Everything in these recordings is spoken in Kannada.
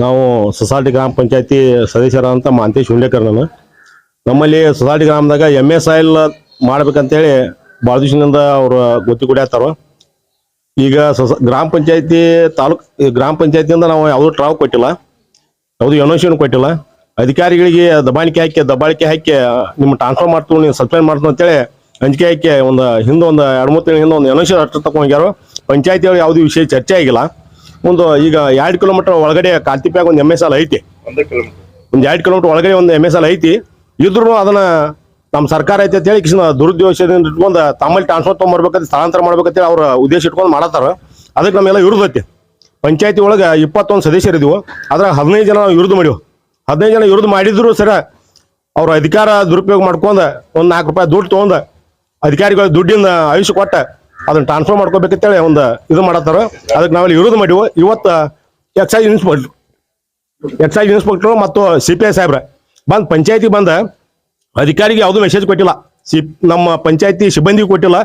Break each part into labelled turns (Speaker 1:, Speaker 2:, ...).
Speaker 1: ನಾವು ಸೊಸೈಟಿ ಗ್ರಾಮ ಪಂಚಾಯತಿ ಸದಸ್ಯರಾದಂಥ ಮಾಂತೇಶ್ ನಾನು. ನಮ್ಮಲ್ಲಿ ಸೊಸೈಟಿ ಗ್ರಾಮದಾಗ ಎಂ ಎಸ್ ಆಯಿಲ್ ಮಾಡ್ಬೇಕಂತೇಳಿ ಭಾಳ ದಿವಸದಿಂದ ಅವರು ಗೊತ್ತಿ ಕುಡಿಯತ್ತಾರ ಈಗ ಸೊಸ, ಗ್ರಾಮ ಪಂಚಾಯತಿ ತಾಲೂಕ್, ಗ್ರಾಮ ಪಂಚಾಯತಿಯಿಂದ ನಾವು ಯಾವುದೂ ಟ್ರಾವ್ ಕೊಟ್ಟಿಲ್ಲ. ಯಾವುದು ಎನೋಷನ್ ಕೊಟ್ಟಿಲ್ಲ. ಅಧಿಕಾರಿಗಳಿಗೆ ದಬಾಣಿಕೆ ಹಾಕಿ, ದಬ್ಬಾಳಿಕೆ ಹಾಕಿ, ನಿಮ್ಮ ಟ್ರಾನ್ಸ್ಫರ್ ಮಾಡ್ತೀವಿ, ನೀವು ಸಸ್ಪೆಂಡ್ ಮಾಡ್ತೀವಿ ಅಂತೇಳಿ ಅಂಜಿಕೆ ಹಾಕಿ ಒಂದು ಹಿಂದೆ ಒಂದು ಎರಡು ಮೂರು ತಿಂಗಳ ಹಿಂದೆ ಒಂದು ಎನೋಷನ್ ಅಷ್ಟು ತಗೊಂಡ್ಯಾರು ಪಂಚಾಯತಿಯವ್ರು ಯಾವುದೇ ವಿಷಯ ಚರ್ಚೆ ಆಗಿಲ್ಲ. ಒಂದು ಈಗ ಎರಡು ಕಿಲೋಮೀಟರ್ ಒಳಗಡೆ ಕಾಲ್ತಿಪ್ಯಾಗ ಒಂದು ಎಂ ಎಸ್ ಎಲ್ ಐತಿ. ಒಂದು ಎರಡು ಕಿಲೋಮೀಟರ್ ಒಳಗಡೆ ಒಂದು ಎಂ ಎಸ್ ಎಲ್ ಐತಿ. ಇದ್ರೂ ಅದನ್ನ ನಮ್ಮ ಸರ್ಕಾರ ಐತಿ ಅಂತ ಹೇಳಿ ಕಿಶನ ದುರುದ್ದೇಶದಿಂದ ಇಟ್ಕೊಂಡು ತಮ್ಮಲ್ಲಿ ಟ್ರಾನ್ಸ್ಫರ್ ತೊಗೊಂಬರ್ಬೇಕಂತ ಸ್ಥಳಾಂತರ ಮಾಡ್ಬೇಕಂತೇಳಿ ಅವ್ರ ಉದ್ದೇಶ ಇಟ್ಕೊಂಡು ಮಾಡತ್ತಾರ. ಅದಕ್ಕೆ ನಮ್ಮೆಲ್ಲ ವಿರುದ್ಧ ಐತಿ. ಪಂಚಾಯತಿ ಒಳಗೆ ಇಪ್ಪತ್ತೊಂದು ಸದಸ್ಯರಿದ್ವು ಅದ್ರಾಗ ಹದಿನೈದು ಜನ ನಾವು ವಿರುದ್ಧ ಮಾಡಿವು. ಹದಿನೈದು ಜನ ವಿರುದ್ಧ ಮಾಡಿದ್ರು ಸರ ಅವ್ರ ಅಧಿಕಾರ ದುರುಪಯೋಗ ಮಾಡ್ಕೊಂಡ ಒಂದು ನಾಲ್ಕು ರೂಪಾಯಿ ದುಡ್ಡು ತೊಗೊಂಡ ಅಧಿಕಾರಿಗಳ ದುಡ್ಡಿನ ಆಯುಷ್ಯ ಕೊಟ್ಟ ಅದನ್ನ ಟ್ರಾನ್ಸ್ಫರ್ ಮಾಡ್ಕೋಬೇಕಂತೇಳಿ ಒಂದು ಇದು ಮಾಡತ್ತಾರ. ಅದಕ್ಕೆ ನಾವಲ್ಲಿ ವಿರೋಧ ಮಾಡಿವು, ಇವತ್ತು ಎಕ್ಸೈಸ್ ಇನ್ಸ್ಪೆಕ್ಟರ್ ಎಕ್ಸೈಸ್ ಇನ್ಸ್ಪೆಕ್ಟರ್ ಮತ್ತು ಸಿ ಪಿ ಐ ಸಾಹೇಬ್ರ ಬಂದ್ ಪಂಚಾಯತಿ ಬಂದ ಅಧಿಕಾರಿಗೆ ಯಾವುದು ಮೆಸೇಜ್ ಕೊಟ್ಟಿಲ್ಲ. ಸಿ, ನಮ್ಮ ಪಂಚಾಯತಿ ಸಿಬ್ಬಂದಿಗೂ ಕೊಟ್ಟಿಲ್ಲ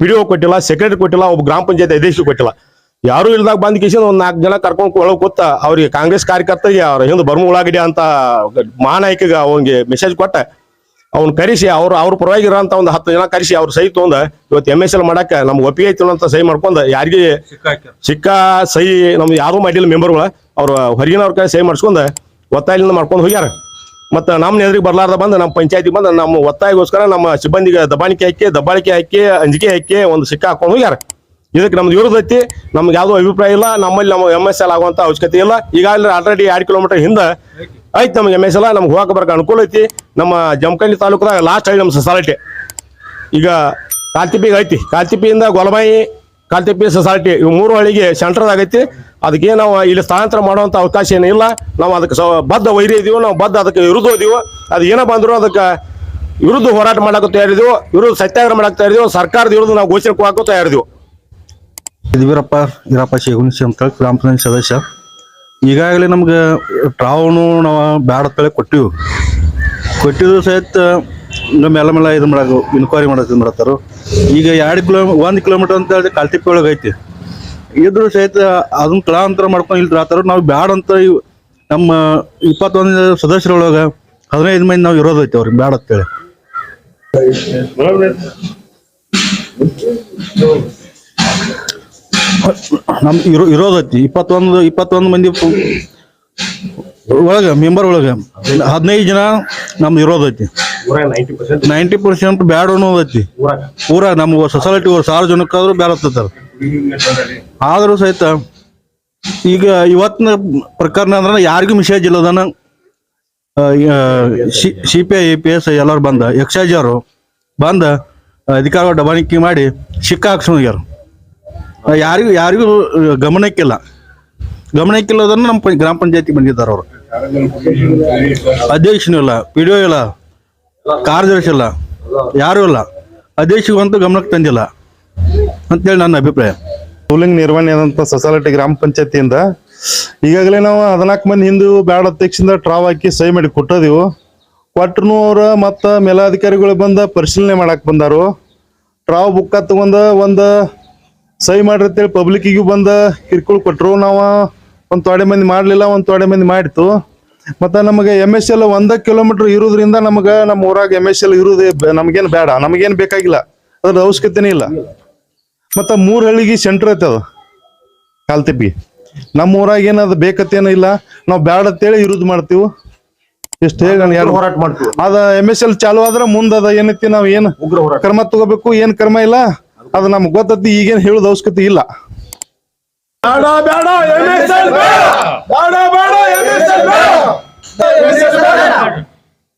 Speaker 1: ಪಿ ಡಿ ಒ ಕೊಟ್ಟಿಲ್ಲ ಸೆಕ್ರೆಟರಿ ಕೊಟ್ಟಿಲ್ಲ, ಒಬ್ಬ ಗ್ರಾಮ ಪಂಚಾಯತಿ ಅಧ್ಯಕ್ಷರು ಕೊಟ್ಟಿಲ್ಲ. ಯಾರು ಇಲ್ದಾಗ ಬಂದ್ ಕಿಶನ್ ಒಂದ್ ನಾಲ್ಕು ಜನ ಕರ್ಕೊಂಡು ಒಳಗೆ ಕೂತ ಅವ್ರಿಗೆ ಕಾಂಗ್ರೆಸ್ ಕಾರ್ಯಕರ್ತರಿಗೆ ಅವ್ರ ಹಿಂದೆ ಬರ್ಮ ಉಳ್ಳಾಗಡಿ ಅಂತ ಮಹಾನಾಯಕಿಗೆ ಅವನಿಗೆ ಮೆಸೇಜ್ ಕೊಟ್ಟ. ಅವ್ನ ಕರೆಸಿ ಅವ್ರು ಅವ್ರ ಪರವಾಗಿ ಇರೋಂಥ ಒಂದು ಹತ್ತು ಜನ ಕರೆಸಿ ಅವ್ರ ಸಹಿ ತೊಗೊಂಡ ಇವತ್ತು ಎಂ ಎಸ್ ಎಲ್ ಮಾಡಕ್ಕೆ ನಮ್ಗೆ ಒಪ್ಪಿಗೆ ಐತಿ ಅಂತ ಸಹಿ ಮಾಡ್ಕೊಂಡು ಯಾರಿಗೆ ಸಿಕ್ಕ ಸಹಿ ನಮ್ಗೆ ಯಾರು ಮಾಡಿಲ್ಲ ಮೆಂಬರ್ಗಳ. ಅವ್ರ ಹೊರಗಿನವ್ರ ಕೈ ಸಹಿ ಮಾಡಿಸ್ಕೊಂಡು ಒತ್ತಾಯದಿಂದ ಮಾಡ್ಕೊಂಡು ಹೋಗ್ಯಾರ. ಮತ್ತು ನಮ್ಮ ನೆದ್ರಿಗೆ ಬರ್ಲಾರ್ದ ಬಂದು ನಮ್ಮ ಪಂಚಾಯತಿ ಬಂದು ನಮ್ಮ ಒತ್ತಾಯಗೋಸ್ಕರ ನಮ್ಮ ಸಿಬ್ಬಂದಿಗೆ ದಬಾಣಿಕೆ ಹಾಕಿ ದಬ್ಬಾಳಿಕೆ ಹಾಕಿ ಅಂಜಿಕೆ ಹಾಕಿ ಒಂದು ಸಿಕ್ಕ ಹಾಕೊಂಡು ಹೋಗ್ಯಾರ. ಇದಕ್ಕೆ ನಮ್ದು ವಿರೋಧ ಐತಿ. ನಮ್ಗೆ ಯಾವುದೋ ಅಭಿಪ್ರಾಯ ಇಲ್ಲ. ನಮ್ಮಲ್ಲಿ ನಮ್ಮ ಎಂ ಎಸ್ ಎಲ್ ಆಗುವಂಥ ಅವಶ್ಯಕತೆ ಇಲ್ಲ. ಈಗಾಗಲೇ ಆಲ್ರೆಡಿ ಎರಡು ಕಿಲೋಮೀಟರ್ ಹಿಂದೆ ಐತಿ ನಮಗೆ ಎಂ ಎಸ್ ಎಲ್ಲ ನಮ್ಗೆ ಹೋಗಕ್ಕೆ ಬರಕ್ಕೆ ಅನುಕೂಲ ಐತಿ. ನಮ್ಮ ಜಮಖಂಡಿ ತಾಲೂಕದಾಗ ಲಾಸ್ಟ್ ಐತಿ ನಮ್ಮ ಸೊಸೈಟಿ ಈಗ ಕಾಲ್ತಿಪ್ಪಿಗೆ ಐತಿ. ಕಾಲ್ತಿಪಿಯಿಂದ ಗೊಲಬಾಯಿ ಕಾಲ್ತಿಪ್ಪಿ ಸೊಸೈಟಿ ಇವು ಮೂರು ಹಳ್ಳಿಗೆ ಸೆಂಟ್ರದಾಗೈತಿ ಅದಕ್ಕೆ ನಾವು ಇಲ್ಲಿ ಸ್ಥಳಾಂತರ ಮಾಡುವಂಥ ಅವಕಾಶ ಏನಿಲ್ಲ ನಾವು ಅದಕ್ಕೆ ಸ, ಬದ್ಧ ವೈರಿ ಇದೀವಿ, ನಾವು ಬದ್ಧ ಅದಕ್ಕೆ ವಿರುದ್ಧ ಇದೀವಿ, ಅದು ಏನೋ ಬಂದರೂ ಅದಕ್ಕೆ ವಿರುದ್ಧ ಹೋರಾಟ ಮಾಡಕ್ಕೆ ತಯಾರಿದೀವಿ ವಿರುದ್ಧ ಸತ್ಯಾಗ್ರಹ ಮಾಡಕ್ಕೆ ತಯಾರಿದೀವಿ ಸರ್ಕಾರದ ವಿರುದ್ಧ ನಾವು ಘೋಷಣೆ ಹಾಕೋ ತಯಾರಿದೀವಿ
Speaker 2: ಯಡಿಯೂರಪ್ಪ ಈರಪ್ಪ ಶೇಗುಣಿಸಿ ಅಂತ ಗ್ರಾಮ ಪಂಚಾಯತ್ ಸದಸ್ಯ. ಈಗಾಗಲೇ ನಮ್ಗೆ ಟ್ರಾವನು ನಾವು ಬ್ಯಾಡ ಅಂತೇಳಿ ಕೊಟ್ಟೆವು. ಕೊಟ್ಟಿದ್ದು ಸಹಿತ ನಮ್ಮ ಎಲ್ಲ ಮೇಲೆ ಇದು ಮಾಡಕ್ಕೆ ಇನ್ಕ್ವೈರಿ ಮಾಡಕ್ಕೆ ಇದು ಮಾಡತ್ತಾರು. ಈಗ ಎರಡು ಕಿಲೋ, ಒಂದು ಕಿಲೋಮೀಟರ್ ಅಂತ ಹೇಳಿ ಕಾಲ್ತಿಪ್ಪಿ ಒಳಗೆ ಐತಿ. ಇದ್ರು ಸಹಿತ ಅದನ್ನ ಕಳಾಂತರ ಮಾಡ್ಕೊಂಡು ಇಲ್ಲಿ ಆತಾರ ನಾವು ಬ್ಯಾಡ ಅಂತ ನಮ್ಮ ಇಪ್ಪತ್ತೊಂದು ಸದಸ್ಯರೊಳಗೆ ಹದಿನೈದು ಮಂದಿ ನಾವು ಇರೋದು ಐತಿ ಅವ್ರಿಗೆ ಬ್ಯಾಡ ಅಂತೇಳಿ ನಮ್ ಇರೋ ಇರೋದೈತಿ. ಇಪ್ಪತ್ತೊಂದು ಇಪ್ಪತ್ತೊಂದು ಮಂದಿ ಒಳಗ ಮೆಂಬರ್ ಒಳಗೆ. ಹದಿನೈದು ಜನ ನಮ್ದು ಇರೋದೈತಿ. ನೈಂಟಿ ಪರ್ಸೆಂಟ್ ಬ್ಯಾಡ್ ಅನ್ನೋದೈತಿ. ಪೂರ ನಮ್ಮ ಸೊಸೈಟಿ ಸಾರ್ವಜನಿಕ ಆದ್ರೂ ಬ್ಯಾಡ ಹತ್ತಾರ ಆದ್ರೂ ಸಹಿತ ಈಗ ಇವತ್ತಿನ ಪ್ರಕರಣ ಅಂದ್ರೆ ಯಾರಿಗೂ message ಇಲ್ಲದನ C P I A P S ಎಲ್ಲರೂ ಬಂದ. ಎಕ್ಸೈಜ್ ಅವರು ಬಂದ ಅಧಿಕಾರಿಗಳು ಡಬಾಣಿಕೆ ಮಾಡಿ ಸಿಕ್ಕ ಹಾಕ್ಸ್ಕೊಂಡ್ಯಾರ ಯಾರಿಗೂ ಯಾರಿಗೂ ಗಮನಕ್ಕಿಲ್ಲ ಗಮನಕ್ಕಿಲ್ಲ. ಅದನ್ನು ನಮ್ಮ ಗ್ರಾಮ ಪಂಚಾಯತಿ ಬಂದಿದ್ದಾರೆ ಅವರು. ಅಧ್ಯಕ್ಷನೂ ಇಲ್ಲ ಪಿ ಡಿ ಇಲ್ಲ, ಕಾರ್ಯದರ್ಶಿ ಇಲ್ಲ, ಯಾರೂ ಇಲ್ಲ. ಅಧ್ಯಕ್ಷಗಂತೂ ಗಮನಕ್ಕೆ ತಂದಿಲ್ಲ ಅಂತೇಳಿ ನನ್ನ ಅಭಿಪ್ರಾಯ.
Speaker 3: ರೂಲಿಂಗ್ ನಿರ್ವಹಣೆ ಆದಂತ ಸೊಸೈಟಿ ಗ್ರಾಮ ಪಂಚಾಯತಿಯಿಂದ ಈಗಾಗಲೇ ನಾವು ಹದಿನಾಲ್ಕು ಮಂದಿ ಹಿಂದೂ ಬ್ಯಾಡ ಅಧ್ಯಕ್ಷದಿಂದ ಟ್ರಾವ್ ಹಾಕಿ ಸಹಿ ಮಾಡಿ ಕೊಟ್ಟದಿವು. ಕೊಟ್ರು ಅವ್ರ ಮತ್ತು ಮೇಲಾಧಿಕಾರಿಗಳು ಬಂದ ಪರಿಶೀಲನೆ ಮಾಡಕ್ಕೆ ಬಂದರು. ಟ್ರಾವ್ ಬುಕ್ಕ ತಗೊಂಡ ಒಂದ ಸಹಿ ಮಾಡ್ರಿ ಅಂತೇಳಿ ಪಬ್ಲಿಕ್ಕಿಗೂ ಬಂದ ಕಿರ್ಕೊಳ್ ಕೊಟ್ರು. ನಾವು ಒಂದ್ ತೊಡೆ ಮಂದಿ ಮಾಡ್ಲಿಲ್ಲ ಒಂದ್ ತೊಡೆ ಮಂದಿ ಮಾಡಿತು ಮತ್ತ ನಮಗೆ ಎಂ ಎಸ್ ಎಲ್ ಒಂದ ಕಿಲೋಮೀಟರ್ ಇರೋದ್ರಿಂದ ನಮಗ ನಮ್ಮ ಊರಾಗ ಎಂ ಎಸ್ ಎಲ್ ಇರುದೇ ನಮ್ಗೇನ್ ಬೇಡ ನಮಗೇನ್ ಬೇಕಾಗಿಲ್ಲ. ಅದ್ರ ಅವಶ್ಯಕತೆನೇ ಇಲ್ಲ. ಮತ್ತ ಮೂರ್ ಹಳ್ಳಿಗೆ ಸೆಂಟರ್ ಐತೆ ಅದು. ಕಾಲ್ತಿಪ್ಪಿ. ನಮ್ಮ ಊರಾಗ ಏನದು ಬೇಕತ್ತೇನೋ ಇಲ್ಲ. ನಾವು ಬ್ಯಾಡ ಅಂತೇಳಿ ಇರೋದು ಮಾಡ್ತೀವಿ. ಎಷ್ಟು ಹೇಳಿ ನಾನು ಯಾರು
Speaker 1: ಹೋರಾಟ ಮಾಡ್ತೀವಿ.
Speaker 3: ಅದ ಎಂ ಎಸ್ ಎಲ್ ಚಾಲು ಆದ್ರೆ ಮುಂದದ ಅದ ಏನೈತಿ ನಾವ್ ಏನ್ ಕ್ರಮ ತಗೋಬೇಕು ಏನ್ ಕ್ರಮ ಇಲ್ಲ. ಅದು ನಮ್ಗೆ ಗೊತ್ತದ್ದು ಈಗೇನು ಹೇಳೋದು ಅವಶ್ಯಕತೆ ಇಲ್ಲ.
Speaker 1: ಬೇಡ ಬೇಡ ಬೇಡ. ಬೇಡ ಬೇಡ.